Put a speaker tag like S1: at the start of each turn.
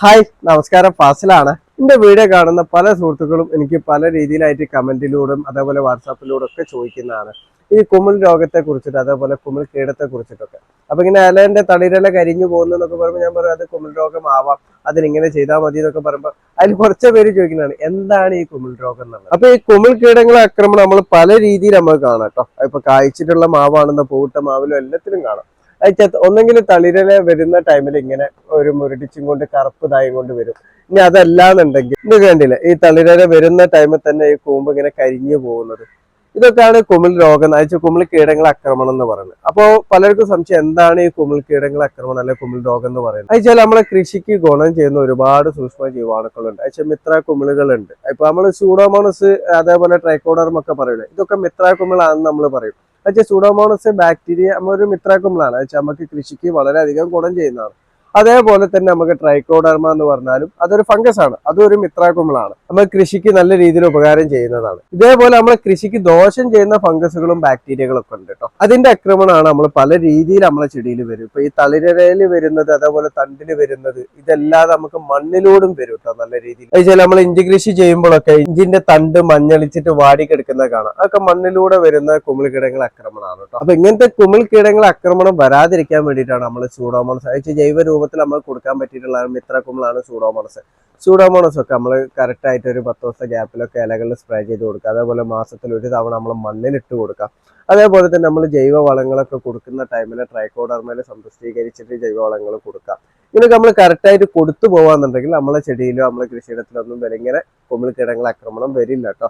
S1: Hi നമസ്കാരം. ഫാസിലാണ്. എന്റെ video കാണുന്ന പല സുഹൃത്തുക്കളും എനിക്ക് പല രീതിയിലായിട്ട് കമന്റിലൂടെയും അതേപോലെ വാട്സാപ്പിലൂടെ ഒക്കെ ചോദിക്കുന്നതാണ്. ഈ കുമിൾ രോഗത്തെ കുറിച്ചിട്ട് അതേപോലെ കുമിൾ കീടത്തെ കുറിച്ചിട്ടൊക്കെ. അപ്പൊ ഇങ്ങനെ ഇലേന്റെ തളിരില കരിഞ്ഞു പോകുന്നു എന്നൊക്കെ പറയുമ്പോൾ ഞാൻ പറയും അത് കുമിൾ രോഗമാവാം അതിനിങ്ങനെ ചെയ്താൽ മതി എന്നൊക്കെ പറയുമ്പോൾ അതിൽ കുറച്ച് പേര് ചോദിക്കുന്നതാണ് എന്താണ് ഈ കുമിൾ രോഗം എന്നുള്ളത്? അപ്പൊ ഈ കുമിൾ കീടങ്ങളെ ആക്രമണം നമ്മൾ പല രീതിയിൽ നമ്മൾ കാണാം കേട്ടോ. ഇപ്പൊ കായ്ച്ചിട്ടുള്ള മാവാണെന്ന് പൂവിട്ട മാവിലും എല്ലാത്തിലും കാണാം. അത് ഒന്നെങ്കിൽ തളിരില വരുന്ന ടൈമിൽ ഇങ്ങനെ ഒരു മുരടിച്ചും കൊണ്ട് കറുപ്പ് ഇതായും കൊണ്ട് വരും. ഇനി അതല്ലാന്നുണ്ടെങ്കിൽ ഇത് കണ്ടില്ല? ഈ തളിരല വരുന്ന ടൈമിൽ തന്നെ ഈ കൂമ്പ് ഇങ്ങനെ കരിഞ്ഞു പോകുന്നത്. ഇതൊക്കെയാണ് കുമിൾ രോഗം അയച്ച കുമിൾ കീടങ്ങൾ ആക്രമണം എന്ന് പറയുന്നത്. അപ്പോൾ പലർക്കും സംശയം എന്താണ് ഈ കുമിൾ കീടങ്ങൾ ആക്രമണം അല്ലെ കുമിൾ രോഗം എന്ന് പറയുന്നത്? അയച്ചാൽ നമ്മളെ കൃഷിക്ക് ഗുണം ചെയ്യുന്ന ഒരുപാട് സൂക്ഷ്മ ജീവാണുക്കളുണ്ട്. അയച്ച മിത്ര കുമിളുകളുണ്ട്. ഇപ്പൊ നമ്മൾ സൂഡോമോണസ് അതേപോലെ ട്രൈക്കോഡർമ ഒക്കെ പറയില്ലേ ഇതൊക്കെ മിത്ര കുമിളാണെന്ന് നമ്മൾ പറയും. അയച്ച സൂഡോമോണസ് ബാക്ടീരിയ ഒരു മിത്ര കുമിളാണ്. അയച്ച നമുക്ക് കൃഷിക്ക് വളരെയധികം ഗുണം ചെയ്യുന്നതാണ്. അതേപോലെ തന്നെ നമുക്ക് ട്രൈക്കോഡർമ എന്ന് പറഞ്ഞാലും അതൊരു ഫംഗസ് ആണ്. അതൊരു ഒരു മിത്രാകുമിളാണ് നമ്മൾ കൃഷിക്ക് നല്ല രീതിയിൽ ഉപകാരം ചെയ്യുന്നതാണ്. ഇതേപോലെ നമ്മൾ കൃഷിക്ക് ദോഷം ചെയ്യുന്ന ഫംഗസുകളും ബാക്ടീരിയകളും ഒക്കെ ഉണ്ട് കേട്ടോ അതിന്റെ ആക്രമണമാണ് നമ്മൾ പല രീതിയിൽ നമ്മളെ ചെടിയിൽ വരും. ഇപ്പൊ ഈ തളിരയിൽ വരുന്നത് അതേപോലെ തണ്ടിൽ വരുന്നത് ഇതെല്ലാം നമുക്ക് മണ്ണിലൂടും വരും കേട്ടോ നല്ല രീതിയിൽ. വെച്ചാൽ നമ്മൾ ഇഞ്ചി കൃഷി ചെയ്യുമ്പോഴൊക്കെ ഇഞ്ചിന്റെ തണ്ട് മഞ്ഞളിച്ചിട്ട് വാടി കിടക്കുന്ന കാണാം. അതൊക്കെ മണ്ണിലൂടെ വരുന്ന കുമിൾ കീടങ്ങളുടെ ആക്രമണമാണ് കേട്ടോ അപ്പൊ ഇങ്ങനത്തെ കുമിൾ കീടങ്ങൾ ആക്രമണം വരാതിരിക്കാൻ വേണ്ടിയിട്ടാണ് നമ്മൾ സൂഡോമോണസ് അയച്ച ജൈവ രൂപത്തിൽ നമുക്ക് കൊടുക്കാൻ പറ്റിയിട്ടുള്ള മിത്ര കുമിളാണ് സൂഡോമോണസ് സൂഡോമോണസ് ഒക്കെ നമ്മൾ കറക്റ്റായിട്ട് ഒരു പത്ത് ദിവസത്തെ ഗ്യാപ്പിലൊക്കെ ഇലകളിൽ സ്പ്രേ ചെയ്ത് കൊടുക്കുക. അതേപോലെ മാസത്തിൽ ഒരു തവണ നമ്മൾ മണ്ണിലിട്ട് കൊടുക്കുക. അതേപോലെ തന്നെ നമ്മൾ ജൈവ വളങ്ങളൊക്കെ കൊടുക്കുന്ന ടൈമിൽ ട്രൈക്കോഡർമയിൽ സംതൃഷ്ടീകരിച്ചിട്ട് ജൈവ വളങ്ങൾ കൊടുക്കാം ഇങ്ങനെയൊക്കെ നമ്മൾ കറക്റ്റായിട്ട് കൊടുത്തു പോകാന്നുണ്ടെങ്കിൽ നമ്മളെ ചെടിയിലോ നമ്മളെ കൃഷിയിടത്തിലൊന്നും വരെ ഇങ്ങനെ കുമിൾ കീടങ്ങൾ ആക്രമണം വരില്ല കേട്ടോ.